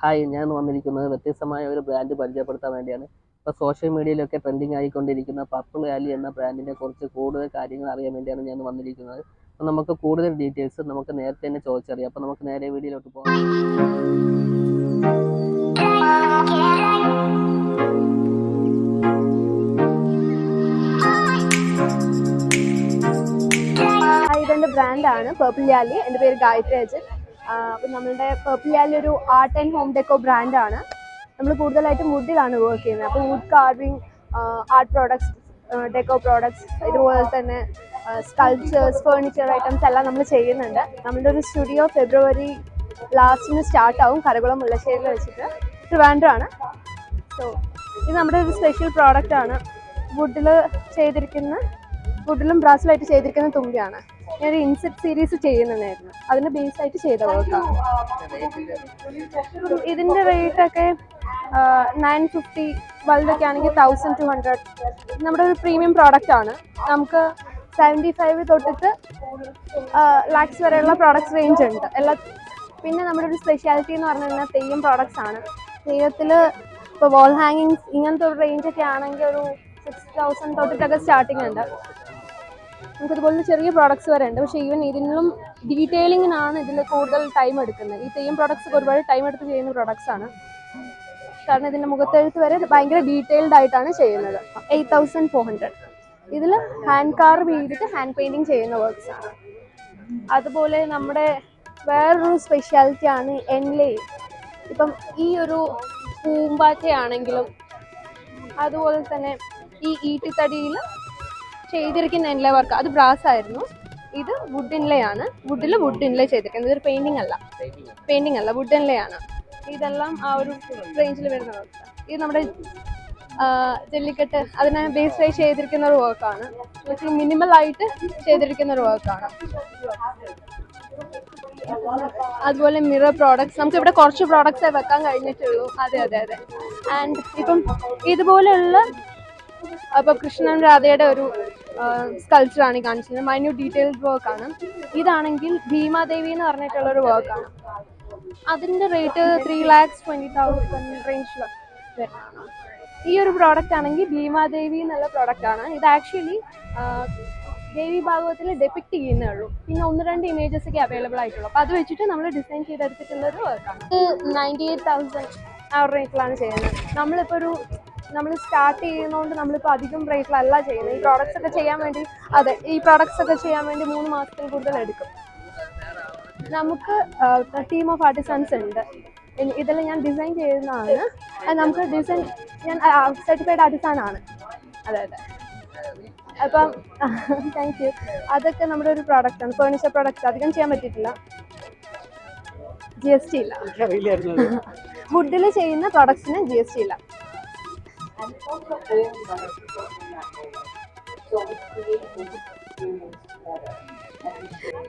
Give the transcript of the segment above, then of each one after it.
Hi ഞാൻ വന്നിരിക്കുന്നത് വ്യത്യസ്തമായ ഒരു ബ്രാൻഡ് പരിചയപ്പെടുത്താൻ വേണ്ടിയാണ്. ഇപ്പോൾ സോഷ്യൽ മീഡിയയിലൊക്കെ ട്രെൻഡിങ് ആയിക്കൊണ്ടിരിക്കുന്ന പർപ്പിൾ വാലി എന്ന ബ്രാൻഡിനെ കുറിച്ച് കൂടുതൽ കാര്യങ്ങൾ അറിയാൻ വേണ്ടിയാണ് ഞാൻ വന്നിരിക്കുന്നത്. അപ്പോൾ നമുക്ക് കൂടുതൽ ഡീറ്റെയിൽസ് നമുക്ക് നേരത്തെ തന്നെ ചോദിച്ചറിയാം. അപ്പോൾ നമുക്ക് നേരെ വീഡിയോയിലോട്ട് പോകാം. ഇതെന്റെ ബ്രാൻഡാണ് പേർപ്പിൾ യാലി എന്റെ പേര് ഗായത്രി അജിത് അപ്പം നമ്മളുടെ പേർപ്പിൾ യാലി ഒരു ആർട്ട് ആൻഡ് ഹോം ഡെക്കോ ബ്രാൻഡാണ് നമ്മൾ കൂടുതലായിട്ടും വുഡിലാണ് വർക്ക് ചെയ്യുന്നത്. അപ്പോൾ wood carving art products deco products ഇതുപോലെ തന്നെ സ്കൾപ്ചേഴ്സ് ഫേർണിച്ചർ ഐറ്റംസ് എല്ലാം നമ്മൾ ചെയ്യുന്നുണ്ട്. നമ്മളുടെ ഒരു സ്റ്റുഡിയോ ഫെബ്രുവരി ലാസ്റ്റിന് സ്റ്റാർട്ട് ആവും. കരകുളം മുല്ലശ്ശേരിയിൽ വെച്ചിട്ട്. ട്രിവാൻഡ്രാണ്. സോ ഇത് നമ്മുടെ ഒരു സ്പെഷ്യൽ പ്രോഡക്റ്റ് ആണ്. വുഡിൽ ചെയ്തിരിക്കുന്ന വുഡിലും ബ്രാസിലായിട്ട് ചെയ്തിരിക്കുന്ന തുമ്പിയാണ്. ഞാൻ ഒരു സീരീസ് ചെയ്യുന്നതായിരുന്നു. അതിന് ബേസ് ആയിട്ട് ചെയ്ത വർക്കാണ് ഇതിന്റെ റേറ്റ് ഒക്കെ നയൻ ഫിഫ്റ്റി വലുതൊക്കെ ആണെങ്കിൽ തൗസൻഡ് ടു ഹൺഡ്രഡ് നമ്മുടെ ഒരു പ്രീമിയം പ്രോഡക്റ്റ് ആണ്. നമുക്ക് സെവന്റി ഫൈവ് തൊട്ടിട്ട് ലാക്സ് വരെയുള്ള പ്രോഡക്ട്സ് റേഞ്ച് ഉണ്ട്. എല്ലാ പിന്നെ നമ്മുടെ ഒരു സ്പെഷ്യാലിറ്റി എന്ന് പറഞ്ഞു കഴിഞ്ഞാൽ തെയ്യം പ്രോഡക്ട്സ് ആണ്. തെയ്യത്തിൽ ഇപ്പോൾ വാൾ ഹാങ്ങിങ്സ് ഇങ്ങനത്തെ ഒരു റേഞ്ചൊക്കെ ആണെങ്കിൽ ഒരു സിക്സ് തൗസൻഡ് തൊട്ടിട്ടൊക്കെ സ്റ്റാർട്ടിങ് ഉണ്ട്. നമുക്ക് ഇതുപോലെ ചെറിയ പ്രോഡക്റ്റ്സ് വരെ ഉണ്ട്. പക്ഷേ ഈവൻ ഇതിനും ഡീറ്റെയിലിങ്ങിനാണ് ഇതിൽ കൂടുതൽ ടൈം എടുക്കുന്നത്. ഈ തെയ്യം പ്രോഡക്ട്സ് ഒരുപാട് ടൈം എടുത്ത് ചെയ്യുന്ന പ്രോഡക്റ്റ്സ് ആണ്. കാരണം ഇതിന്റെ മുഖത്തെഴുത്ത് വരെ ഭയങ്കര ഡീറ്റെയിൽഡ് ആയിട്ടാണ് ചെയ്യുന്നത്. എയ്റ്റ് തൗസൻഡ് ഫോർ ഹൺഡ്രഡ് ഇതിൽ ഹാൻഡ് കാർവ് ചെയ്തിട്ട് ഹാൻഡ് പെയിന്റിങ് ചെയ്യുന്ന വർക്ക്സ് ആണ്. അതുപോലെ നമ്മുടെ വേറൊരു സ്പെഷ്യാലിറ്റി ആണ് എൻലേ. ഇപ്പം ഈ ഒരു പൂമ്പാറ്റയാണെങ്കിലും അതുപോലെ തന്നെ ഈ ഈട്ടിത്തടിയിൽ ചെയ്തിരിക്കുന്ന വർക്ക് അത് ബ്രാസ് ആയിരുന്നു. ഇത് വുഡ് ഇൻലേ ആണ്. വുഡിൽ വുഡ് ഇൻലേ ചെയ്തിരിക്കുന്നത്. ഇതൊരു പെയിന്റിംഗ് അല്ല. പെയിന്റിംഗ് അല്ല വുഡ് ഇൻലേ ആണ്. ഇതെല്ലാം ആ ഒരു റേഞ്ചിൽ വരുന്ന ഇത് നമ്മുടെ ജെല്ലിക്കെട്ട് അതിനെ ബേസ് ആയി ചെയ്തിരിക്കുന്ന ഒരു വർക്കാണ് മിനിമൽ ആയിട്ട് ചെയ്തിരിക്കുന്ന ഒരു വർക്കാണ് അതുപോലെ മിറർ പ്രോഡക്ട്സ് നമുക്ക് ഇവിടെ കുറച്ച് പ്രോഡക്ട്സേ വെക്കാൻ കഴിഞ്ഞിട്ടുള്ളൂ. അതെ അതെ അതെ. ആൻഡ് ഇപ്പം ഇതുപോലെയുള്ള അപ്പോൾ കൃഷ്ണൻ രാധയുടെ ഒരു ഈ കാണിച്ചത് മൈന്യൂട്ട് ഡീറ്റെയിൽഡ് വർക്ക് ആണ് ഇതാണെങ്കിൽ ഭീമാദേവി എന്ന് പറഞ്ഞിട്ടുള്ള ഒരു വർക്കാണ് അതിന്റെ rate three lakhs twenty thousand റേഞ്ചിൽ വരുന്നതാണ്. ഈ ഒരു പ്രോഡക്റ്റ് ആണെങ്കിൽ ഭീമാദേവി എന്നുള്ള പ്രോഡക്റ്റ് ആണ്. ഇത് ആക്ച്വലി ദേവി ഭാഗവത്തിൽ ഡെപ്പിക്ട് ചെയ്യുന്നേ ഉള്ളൂ. പിന്നെ ഒന്ന് രണ്ട് ഇമേജസ് ഒക്കെ അവൈലബിൾ ആയിട്ടുള്ളൂ. അപ്പോൾ അത് വെച്ചിട്ട് നമ്മൾ ഡിസൈൻ ചെയ്തെടുത്തിട്ടുള്ള ഒരു വർക്കാണ് ഇത് നയന്റി എയ്റ്റ് തൗസൻഡ് ആ റേറ്റിലാണ് ചെയ്യുന്നത്. നമ്മളിപ്പോൾ ഒരു നമ്മൾ സ്റ്റാർട്ട് ചെയ്യുന്നതുകൊണ്ട് നമ്മളിപ്പോൾ അധികം റേറ്റിലല്ല ചെയ്യുന്നത്. ഈ പ്രോഡക്റ്റ്സ് ഒക്കെ ചെയ്യാൻ വേണ്ടി അതെ ഈ പ്രോഡക്റ്റ്സ് ഒക്കെ ചെയ്യാൻ വേണ്ടി മൂന്ന് മാസത്തിൽ കൂടുതൽ എടുക്കും. നമുക്ക് ടീം ഓഫ് ആർട്ടിസൻസ് ഉണ്ട്. ഇതെല്ലാം ഞാൻ ഡിസൈൻ ചെയ്യുന്നതാണ്. നമുക്ക് ഡിസൈൻ ഞാൻ സർട്ടിഫൈഡ് ആർട്ടിസാനാണ് അതെ അതെ. അപ്പം താങ്ക് യു അതൊക്കെ നമ്മുടെ ഒരു പ്രോഡക്റ്റ് ആണ്. ഫേർണിച്ചർ പ്രോഡക്റ്റ് അധികം ചെയ്യാൻ പറ്റിയിട്ടില്ല. ജി എസ് ടി ഇല്ല. വുഡിൽ ചെയ്യുന്ന പ്രോഡക്ട്സിന് ജി എസ് ടി ഇല്ല.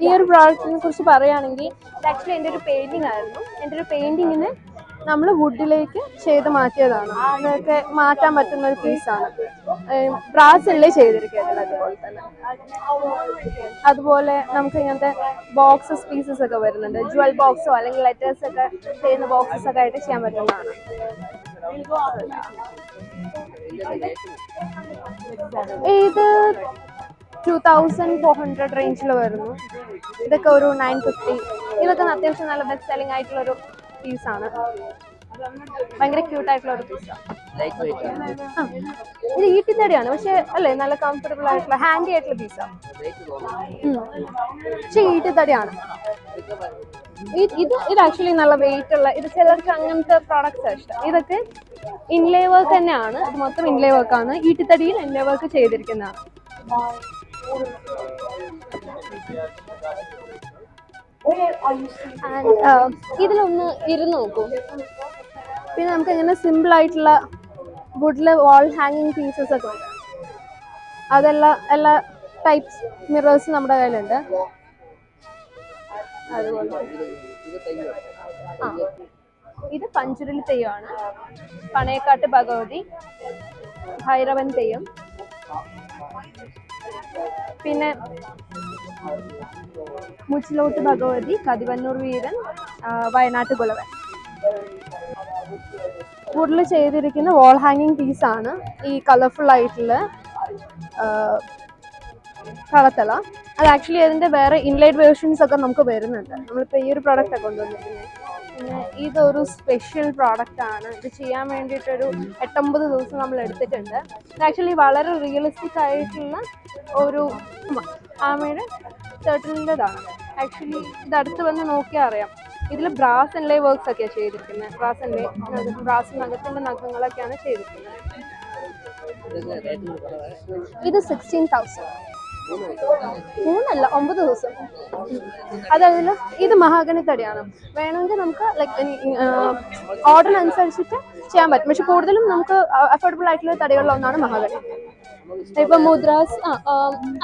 ഈ ഒരു പ്രോഡക്റ്റിനെ കുറിച്ച് പറയുകയാണെങ്കിൽ ആക്ച്വലി എന്റെ ഒരു പെയിന്റിംഗ് ആയിരുന്നു. എന്റെ ഒരു പെയിന്റിങ്ങിന് നമ്മൾ വുഡിലേക്ക് ചെയ്ത് മാറ്റിയതാണ്. അതൊക്കെ മാറ്റാൻ പറ്റുന്ന ഒരു പീസാണ് ബ്രാസിലേ ചെയ്തിരിക്കുന്നത് അതുപോലെ തന്നെ. അതുപോലെ നമുക്ക് ഇങ്ങനത്തെ ബോക്സസ് പീസസ് ഒക്കെ വരുന്നുണ്ട്. ജുവൽ ബോക്സോ അല്ലെങ്കിൽ ലെറ്റേഴ്സ് ഒക്കെ ചെയ്യുന്ന ബോക്സസ് ഒക്കെ ആയിട്ട് ചെയ്യാൻ പറ്റുന്നതാണ്. ഇത് ടു തൗസൻഡ് ഫോർ ഹൺഡ്രഡ് റേഞ്ചിൽ വരുന്നു. ഇതൊക്കെ ഒരു നയൻ ഫിഫ്റ്റി ഇതൊക്കെ അത്യാവശ്യം നല്ല ബെസ്റ്റ് സെല്ലിംഗ് ആയിട്ടുള്ള ഒരു പീസാണ് ഭയങ്കര ക്യൂട്ട് ആയിട്ടുള്ള ഒരു പീസാണ് ഇത് ഈട്ടിത്തടിയാണ് പക്ഷെ അല്ലേ നല്ല കംഫർട്ടബിൾ ആയിട്ടുള്ള ഹാൻഡി ആയിട്ടുള്ള പീസാണ് പക്ഷെ ഈട്ടിത്തടിയാണ് ഇത് ഇത് ആക്ച്വലി നല്ല വെയിറ്റ് ഉള്ള ഇത് ചിലർക്ക് അങ്ങനത്തെ പ്രോഡക്ട്സ് ഇഷ്ടം. ഇതൊക്കെ ഇൻലേ വർക്ക് തന്നെയാണ്. ഇത് മൊത്തം ഇൻലേ വർക്കാണ് ഈട്ടിത്തടിയിൽ ഇൻലേ വർക്ക് ചെയ്തിരിക്കുന്നതാണ്. ഇതിലൊന്ന് ഇരുന്ന് നോക്കൂ. പിന്നെ നമുക്ക് ഇങ്ങനെ സിമ്പിൾ ആയിട്ടുള്ള വുഡിലെ വാൾ ഹാങ്ങിങ് പീസസ് ഒക്കെ ഉണ്ട്. അതെല്ലാം എല്ലാ ടൈപ്സ് മിറേഴ്സ് നമ്മുടെ കയ്യിലുണ്ട്. അതുപോലെ ആ. ഇത് പഞ്ചുരുളി തെയ്യമാണ്. പണയക്കാട്ട് ഭഗവതി ഭൈരവൻ തെയ്യം. പിന്നെ മുച്ചിലോട്ട് ഭഗവതി കതിവന്നൂർ വീരൻ വയനാട്ട് കുലവൻ. വുഡിൽ ചെയ്തിരിക്കുന്ന വാൾ ഹാങ്ങിങ് പീസാണ് ഈ കളർഫുൾ ആയിട്ടുള്ള കളത്തല അത് ആക്ച്വലി അതിന്റെ വേറെ ഇൻലൈറ്റ് വേർഷൻസ് ഒക്കെ നമുക്ക് വരുന്നുണ്ട്. നമ്മളിപ്പോൾ ഈ ഒരു പ്രോഡക്റ്റ് ഒക്കെ കൊണ്ടുവന്നിരിക്കുന്നത്. പിന്നെ ഇതൊരു സ്പെഷ്യൽ പ്രോഡക്റ്റ് ആണ്. ഇത് ചെയ്യാൻ വേണ്ടിയിട്ടൊരു എട്ടൊമ്പത് ദിവസം നമ്മൾ എടുത്തിട്ടുണ്ട്. ഇത് ആക്ച്വലി വളരെ റിയലിസ്റ്റിക് ആയിട്ടുള്ള ഒരു ആമയുടെ തേർട്ടിന്റെതാണ് ആക്ച്വലി ഇത് അടുത്ത് വന്ന് നോക്കിയാൽ അറിയാം. ഇതിൽ ബ്രാസ് ആൻഡ് ലേ വർക്ക്സ് ഒക്കെയാണ് ചെയ്തിരിക്കുന്നത്. ബ്രാസ് ആൻഡ് ലേ ബ്രാസ് നഖത്തിന്റെ നഖങ്ങളൊക്കെയാണ് ചെയ്തിരിക്കുന്നത്. ഇത് സിക്സ്റ്റീൻ തൗസൻഡ് മൂന്നല്ല ഒമ്പത് ദിവസം. അതായത് ഇത് മഹാഗണി തടിയാണ്. വേണമെങ്കിൽ നമുക്ക് ലൈക്ക് ഓർഡറിനനുസരിച്ചിട്ട് ചെയ്യാൻ പറ്റും. പക്ഷെ കൂടുതലും നമുക്ക് അഫോർഡബിൾ ആയിട്ടുള്ള തടികളിലൊന്നാണ് മഹാഗണി. ഇപ്പൊ മുദ്രാസ്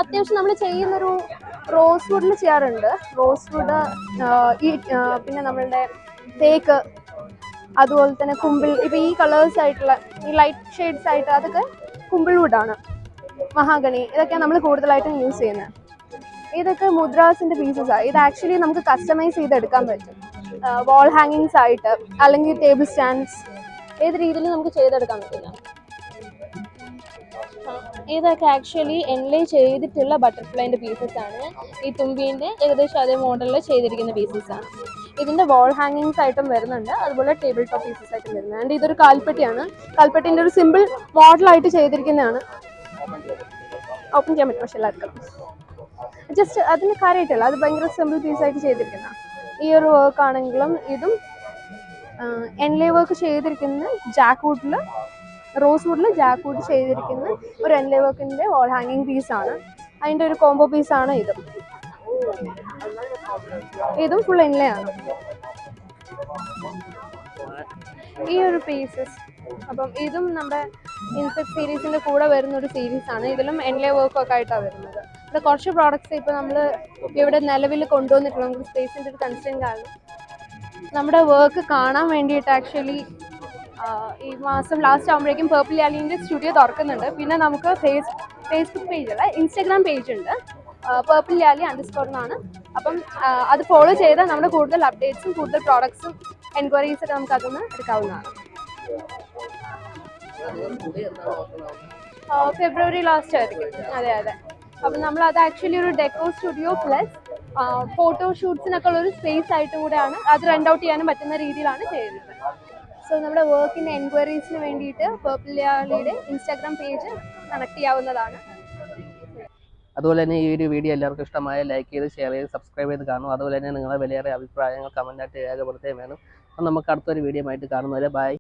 അത്യാവശ്യം നമ്മൾ ചെയ്യുന്നൊരു റോസ് വുഡിൽ ചെയ്യാറുണ്ട്. റോസ് വുഡ് ഈ പിന്നെ നമ്മളുടെ തേക്ക് അതുപോലെ തന്നെ കുമ്പിൾ ഇപ്പൊ ഈ കളേഴ്സ് ആയിട്ടുള്ള ഈ ലൈറ്റ് ഷെയ്ഡ്സ് ആയിട്ട് അതൊക്കെ കുമ്പിൾ വുഡാണ്. മഹാഗണി ഇതൊക്കെയാണ് നമ്മൾ കൂടുതലായിട്ടും യൂസ് ചെയ്യുന്നത് ഇതൊക്കെ മുദ്രാസിന്റെ പീസസ് ആണ് ഇത് ആക്ച്വലി നമുക്ക് കസ്റ്റമൈസ് ചെയ്തെടുക്കാൻ പറ്റും. വാൾ ഹാങ്ങിങ്സ് ആയിട്ട് അല്ലെങ്കിൽ ടേബിൾ സ്റ്റാൻഡ്സ് ഏത് രീതിയിൽ നമുക്ക് ചെയ്തെടുക്കാൻ പറ്റില്ല. ഇതൊക്കെ ആക്ച്വലി എൻലേ ചെയ്തിട്ടുള്ള ബട്ടർഫ്ലൈന്റെ പീസസ് ആണ്. ഈ തുമ്പീന്റെ ഏകദേശം അതേ മോഡലിൽ ചെയ്തിരിക്കുന്ന പീസസ് ആണ്. ഇതിന്റെ വാൾ ഹാങ്ങിങ്സ് ആയിട്ടും വരുന്നുണ്ട്. അതുപോലെ ടേബിൾ ടോപ്പ് പീസസ് ആയിട്ടും വരുന്നുണ്ട്. ഇതൊരു കാൽപ്പെട്ടിയാണ്. കാൽപ്പെട്ടിന്റെ ഒരു സിമ്പിൾ മോഡലായിട്ട് ചെയ്തിരിക്കുന്നതാണ്. ഓപ്പൺ ചെയ്യാൻ പറ്റും പക്ഷെ എല്ലാവർക്കും. ജസ്റ്റ് അതിന് കാര്യമായിട്ടല്ല അത് ഭയങ്കര സിമ്പിൾ പീസായിട്ട് ചെയ്തിരിക്കുന്ന ഈ ഒരു വർക്ക് ആണെങ്കിലും ഇതും എൻലേ വർക്ക് ചെയ്തിരിക്കുന്ന ജാക്ക് വുഡിൽ റോസ് വുഡിൽ ജാക്ക് വുഡ് ചെയ്തിരിക്കുന്ന ഒരു എൻലേ വർക്കിന്റെ വാൾ ഹാങ്ങിങ് പീസാണ് അതിന്റെ ഒരു കോംബോ പീസാണ് ഇതും. ഇതും ഫുൾ എൻലേ ആണ്. ഈ ഒരു പീസസ് അപ്പം ഇതും നമ്മുടെ ഇൻസെക്ട് സീരീസിന്റെ കൂടെ വരുന്ന ഒരു സീരീസ് ആണ് ഇതിലും എൻലേ വർക്ക് ഒക്കെ ആയിട്ടാണ് വരുന്നത്. ഇവിടെ കുറച്ച് പ്രോഡക്ട്സ് ഇപ്പൊ നമ്മൾ ഇവിടെ നിലവിൽ കൊണ്ടുവന്നിട്ടുള്ള നമുക്ക് സ്പേസിന്റെ ഒരു കൺസ്ട്രെയിൻ ആണ്. നമ്മുടെ വർക്ക് കാണാൻ വേണ്ടിയിട്ട് ആക്ച്വലി ഈ മാസം ലാസ്റ്റ് ആകുമ്പോഴേക്കും പേർപ്പിൾ യാലിന്റെ സ്റ്റുഡിയോ തുറക്കുന്നുണ്ട്. പിന്നെ നമുക്ക് ഫേസ് ഫേസ്ബുക്ക് പേജ് അല്ല ഇൻസ്റ്റാഗ്രാം പേജ് ഉണ്ട്. പേർപ്പിൾ ലാലി അണ്ടർസ്കോർ എന്നാണ്. അപ്പം അത് ഫോളോ ചെയ്താൽ നമ്മുടെ കൂടുതൽ അപ്ഡേറ്റ്സും കൂടുതൽ പ്രോഡക്ട്സും എൻക്വയറീസ് ഒക്കെ നമുക്ക് അതൊന്ന് എടുക്കാവുന്നതാണ്. ഫെബ്രുവരി ലാസ്റ്റ് ആയിരിക്കും. അതെ അതെ. അപ്പം നമ്മൾ അത് ആക്ച്വലി ഒരു ഡെക്കോ സ്റ്റുഡിയോ പ്ലസ് ഫോട്ടോ ഷൂട്ട്സിനൊക്കെ ഉള്ള ഒരു സ്പേസ് ആയിട്ടും കൂടെയാണ് അത് റെന്റ് ഔട്ട് ചെയ്യാനും പറ്റുന്ന രീതിയിലാണ് ചെയ്തത് സോ നമ്മുടെ വർക്കിന്റെ എൻക്വയറീസിന് വേണ്ടിയിട്ട് പേർപ്പിളിയുടെ ഇൻസ്റ്റാഗ്രാം പേജ് കണക്ട് ചെയ്യാവുന്നതാണ്. അതുപോലെ തന്നെ ഈ ഒരു വീഡിയോ എല്ലാവർക്കും ഇഷ്ടമായ ലൈക്ക് ചെയ്ത് ഷെയർ ചെയ്ത് സബ്സ്ക്രൈബ് ചെയ്ത് കാണും. അതുപോലെ തന്നെ നിങ്ങളുടെ വിലയേറെ അഭിപ്രായങ്ങൾ കമന്റായിട്ട് രേഖപ്പെടുത്തുകയും വേണം. അപ്പം നമുക്ക് അടുത്തൊരു വീഡിയോ ആയിട്ട് കാണുന്നവരെ ബൈ